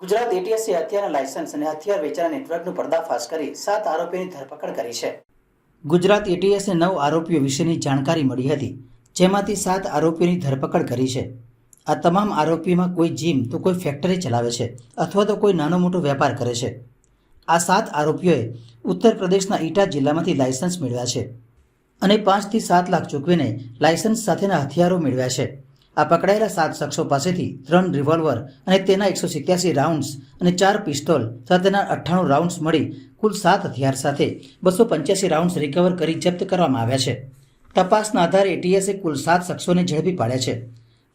Gujarat એટીએસએ હથિયારના licence અને હથિયાર વેચાણ નેટવર્કનું પર્દાફાશ કરી સાત આરોપીની ધરપકડ કરી છે. ગુજરાત એટીએસને નવ આરોપીઓ વિશેની જાણકારી મળી હતી, જેમાંથી સાત આરોપીઓની ધરપકડ કરી છે. આ તમામ આરોપીમાં કોઈ જીમ તો કોઈ ફેક્ટરી ચલાવે છે અથવા તો કોઈ નાનો મોટો વેપાર કરે છે. આ સાત આરોપીઓએ ઉત્તર પ્રદેશના ઈટા જિલ્લામાંથી લાયસન્સ મેળવ્યા છે અને પાંચથી સાત લાખ ચૂકવીને લાયસન્સ સાથેના હથિયારો મેળવ્યા છે. આ પકડાયેલા સાત શખ્સો પાસેથી ત્રણ રિવોલ્વર અને તેના એકસો સિત્યાસી રાઉન્ડ્સ અને ચાર પિસ્તોલ સાથેના અઠ્ઠાણું રાઉન્ડ્સ મળી કુલ સાત હથિયાર સાથે બસો પંચ્યાસી રાઉન્ડ્સ રિકવર કરી જપ્ત કરવામાં આવ્યા છે. તપાસના આધારે એટીએસે કુલ સાત શખ્સોને ઝડપી પાડ્યા છે.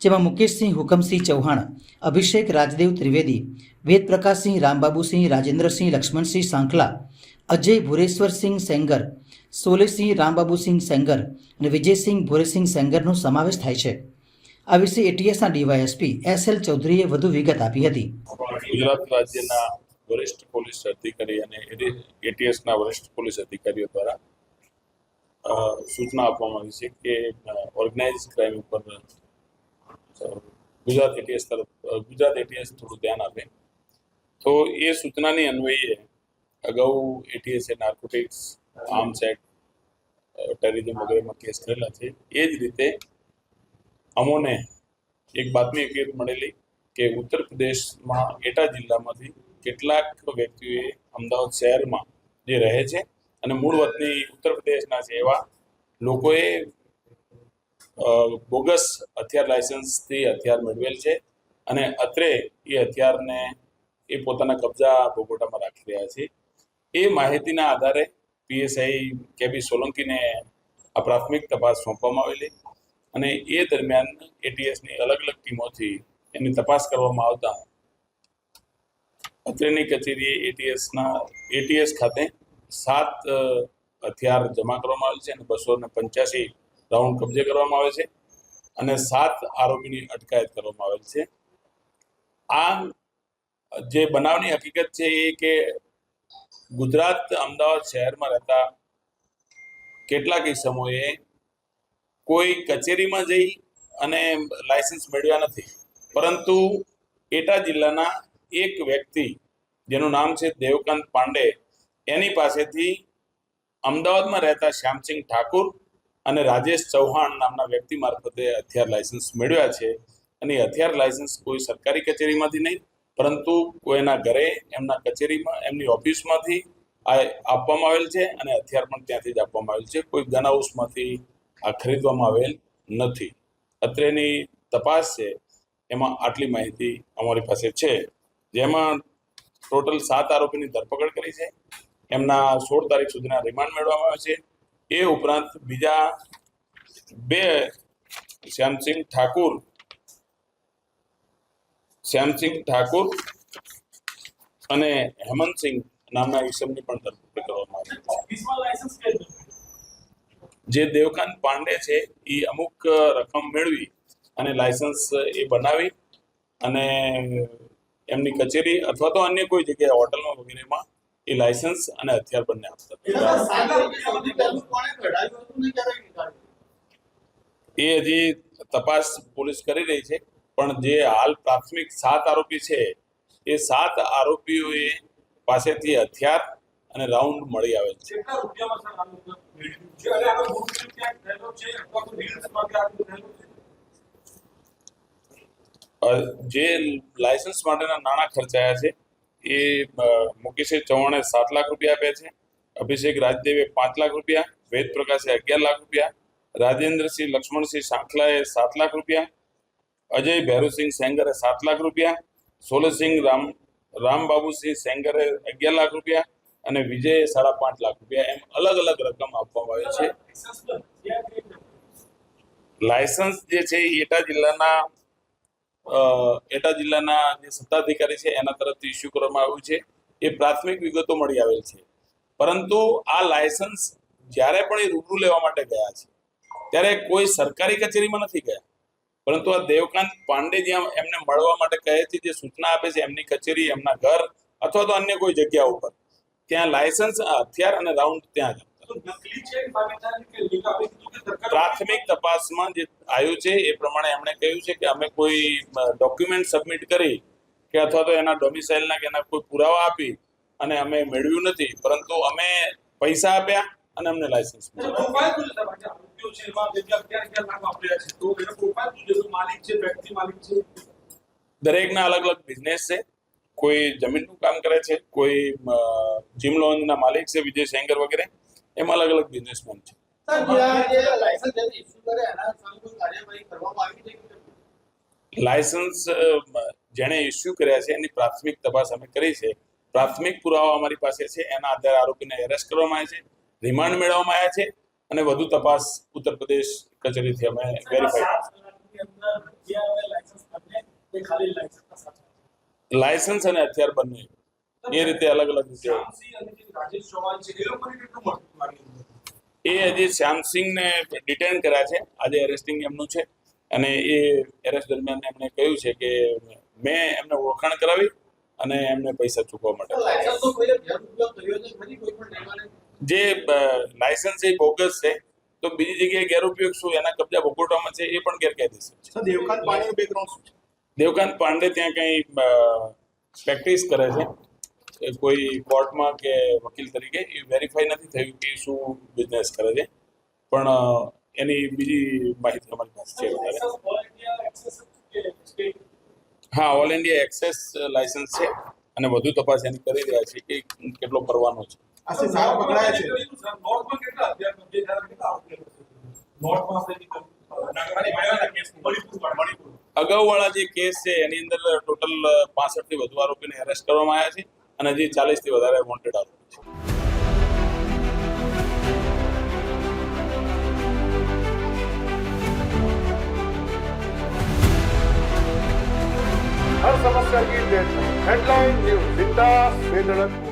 જેમાં મુકેશસિંહ, હુકમસિંહ ચૌહાણ, અભિષેક રાજદેવ ત્રિવેદી વેદ પ્રકાશસિંહ રામબાબુસિંહ, રાજેન્દ્રસિંહ લક્ષ્મણસિંહ સાંખલા, અજય ભુરેશ્વરસિંહ સેંગર, સોલેસિંહ રામબાબુસિંહ સેંગર અને વિજયસિંહ ભુરેસિંહ સેંગરનો સમાવેશ થાય છે. આ વિશે એટીએસના ડીવાયએસપી એસ એલ ચૌધરીએ વધુ વિગત આપી હતી. ગુજરાત રાજ્યના વરિષ્ઠ પોલીસ અધિકારી અને એટીએસના વરિષ્ઠ પોલીસ અધિકારીઓ દ્વારા સૂચના આપવામાં આવી છે કે ઓર્ગેનાઇઝ ક્રાઇમ ઉપર ગુજરાત એટીએસ તરફ ગુજરાત એટીએસ થોડું ધ્યાન આપે. તો એ સૂચનાની અન્વયે અગાઉ એટીએસે નાર્કોટિક્સ આર્મ્સ એક્ટ ટેરરિઝમ વગેરેમાં કેસ કરેલા છે. એ જ રીતે અમોને એક બાતમી એક મળેલી કે ઉત્તર પ્રદેશમાં એટા જિલ્લામાંથી કેટલાક વ્યક્તિઓએ અમદાવાદ શહેરમાં જે રહે છે અને મૂળ વતની ઉત્તર પ્રદેશના છે એવા લોકોએ બોગસ હથિયાર લાયસન્સથી હથિયાર મેળવેલ છે અને અત્રે એ હથિયારને એ પોતાના કબજા બોગોટામાં રાખી રહ્યા છે. એ માહિતીના આધારે પીએસઆઈ કેબી સોલંકીને આ પ્રાથમિક તપાસ સોંપવામાં આવેલી અને એ દરમિયાન એટીએસની અલગ અલગ ટીમોથી એની તપાસ કરવામાં આવતા અત્રેની કચેરીએ એટીએસના, એટીએસ ખાતે સાત હથિયાર જમા કરવામાં આવેલ છે અને બસો ને પંચ્યાસી રાઉન્ડ કબજે કરવામાં આવે છે અને સાત આરોપીની અટકાયત કરવામાં આવેલ છે. આ જે બનાવની હકીકત છે એ કે ગુજરાત અમદાવાદ શહેરમાં રહેતા કેટલાક સમયે કોઈ કચેરીમાં જઈ અને લાયસન્સ મેળવ્યા નથી. પરંતુ એટા જિલ્લાના એક વ્યક્તિ, જેનું નામ છે દેવકાંત પાંડે, એની પાસેથી અમદાવાદમાં રહેતા શ્યામસિંહ ઠાકુર અને રાજેશ ચૌહાણ નામના વ્યક્તિ મારફતે હથિયાર લાયસન્સ મેળવ્યા છે. અને હથિયાર લાયસન્સ કોઈ સરકારી કચેરીમાંથી નહીં, પરંતુ કોઈના ઘરે, એમના કચેરીમાં, એમની ઓફિસમાંથી આ આપવામાં આવેલ છે અને હથિયાર પણ ત્યાંથી જ આપવામાં આવેલ છે. કોઈ ગન હાઉસમાંથી આ ખરીદવામાં આવેલ નથી. અત્રેની તપાસ છે, એમાં આટલી માહિતી અમારી પાસે છે. જેમાં ટોટલ સાત આરોપીની ધરપકડ કરી છે. એમના સોળ તારીખ સુધીના રિમાન્ડ મેળવવામાં આવે છે. એ ઉપરાંત બીજા બે શ્યામસિંહ ઠાકુર શ્યામસિંહ ઠાકુર અને હેમંતસિંહ નામના ઈસમની પણ ધરપકડ કરવામાં આવી છે. જે દેવકાંત પાંડે છે એ અમુક રકમ મેળવી અને લાયસન્સ એ બનાવી અને એમની કચેરી અથવા તો અન્ય કોઈ જગ્યાએ હોટલમાં વગેરેમાં એ લાયસન્સ અને હથિયાર બંને આપતા એ હજી તપાસ પોલીસ કરી રહી છે પણ જે હાલ પ્રાથમિક સાત આરોપી છે એ સાત આરોપીઓએ પાસેથી હથિયાર અને રાઉન્ડ મળી આવેલ છે. જે લાયસન્સ માટેના નાણાં ખર્ચાયા છે એ અ, મુકેશે ચૌહાણે સાત લાખ રૂપિયા આપ્યા છે. અભિષેક રાજદેવે પાંચ લાખ રૂપિયા વેદ પ્રકાશે અગિયાર લાખ રૂપિયા રાજેન્દ્રસિંહ લક્ષ્મણસિંહ સાંખલાએ સાત લાખ રૂપિયા અજય ભૈરુસિંહ સેંગરે સાત લાખ રૂપિયા સોલસિંહ રામ રામબાબુસિંહ સેંગરે અગિયાર લાખ રૂપિયા અને વિજયે સાડા પાંચ લાખ રૂપિયા એમ અલગ અલગ રકમ આપવામાં આવે છે. લાયસન્સ જે છે એટા જિલ્લાના એટા જિલ્લાના જે સત્તાધિકારી છે, એના તરફથી ઇસ્યુ કરવામાં આવ્યું છે. એ પ્રાથમિક વિગતો મળી આવેલ છે. પરંતુ આ લાયસન્સ જ્યારે પણ એ રૂબરૂ લેવા માટે ગયા છે, ત્યારે કોઈ સરકારી કચેરીમાં નથી ગયા. પરંતુ આ દેવકાંત પાંડે જ્યાં એમને મળવા માટે કહે છે, જે સૂચના આપે છે, એમની કચેરી, એમના ઘર અથવા તો અન્ય કોઈ જગ્યા ઉપર. ત્યાં લાયસન્સ હથિયાર અને રાઉન્ડ ત્યાં જ. પ્રાથમિક તપાસમાં જે આવ્યું છે એ પ્રમાણે એમણે કહ્યું છે કે અમે કોઈ ડોક્યુમેન્ટ સબમિટ કરી કે અથવા તો એના ડોમિસાઇલના કે એના કોઈ પુરાવા આપી અને અમે મેળવ્યું નથી. પરંતુ અમે પૈસા આપ્યા અને અમને લાયસન્સ દરેકના અલગ અલગ બિઝનેસ છે. કોઈ જમીનનું કામ કરે છે કોઈ જીમ લોન્જના માલિક છે વિજય સેંગર વગેરે એમાં અલગ અલગ બિઝનેસમેન છે. લાયસન્સ જેણે ઇસ્યુ કર્યા છે એની પ્રાથમિક તપાસ અમે કરી છે. પ્રાથમિક પુરાવા અમારી પાસે છે એના આધારે આરોપીને એરેસ્ટ કરવામાં આવ્યા છે રિમાન્ડ મેળવવામાં આવ્યા છે અને વધુ તપાસ ઉત્તર પ્રદેશ કચેરીથી અમે વેરીફાઈ લાયસન્સ અને હથિયાર બંને. એ રીતે અલગ અલગ રીતે. એ હજી શ્યામસિંહને ડિટેન કર્યા છે. આજે એરેસ્ટિંગ એમનું છે. અને એ એરેસ્ટ દરમિયાન એમણે કહ્યું છે કે મેં એમને ઓળખાણ કરાવી અને એમને પૈસા ચૂકવવા માટે. જે લાયસન્સ એ બોગસ છે, તો બીજી જગ્યાએ ગેરઉપયોગ શું? એના કબજા ભોગવટામાં છે, એ પણ ગેરકાયદેસર છે. દેવકાંત પાણીનું બેકગ્રાઉન્ડ શું છે? દેવકાંત પાંડે ત્યાં કંઈ પ્રેક્ટિસ કરે છે? કોઈ કોર્ટમાં કે વકીલ તરીકે? એ વેરીફાઈ નથી થયું કે શું બિઝનેસ કરે છે? પણ એની બીજી માહિતી અમારી પાસે છે વધારે. હા ઓલ ઇન્ડિયા એક્સેસ લાયસન્સ છે અને વધુ તપાસ એની કરી રહ્યા છે કે કેટલો કરવાનો છે. આ સાહેબ પકડાયા છે. નોર્થમાં કેટલા? નોર્થમાં અગાઉવાળા જે કેસ છે એની અંદર ટોટલ પાસઠ થી વધુ આરોપીને એરેસ્ટ કરવામાં આવ્યા છે અને હજી ચાલીસ થી વધારે વોન્ટેડ આરોપી છે हर समस्या की डेडलाइन हेडलाइन न्यूज बिंदास बेधड़क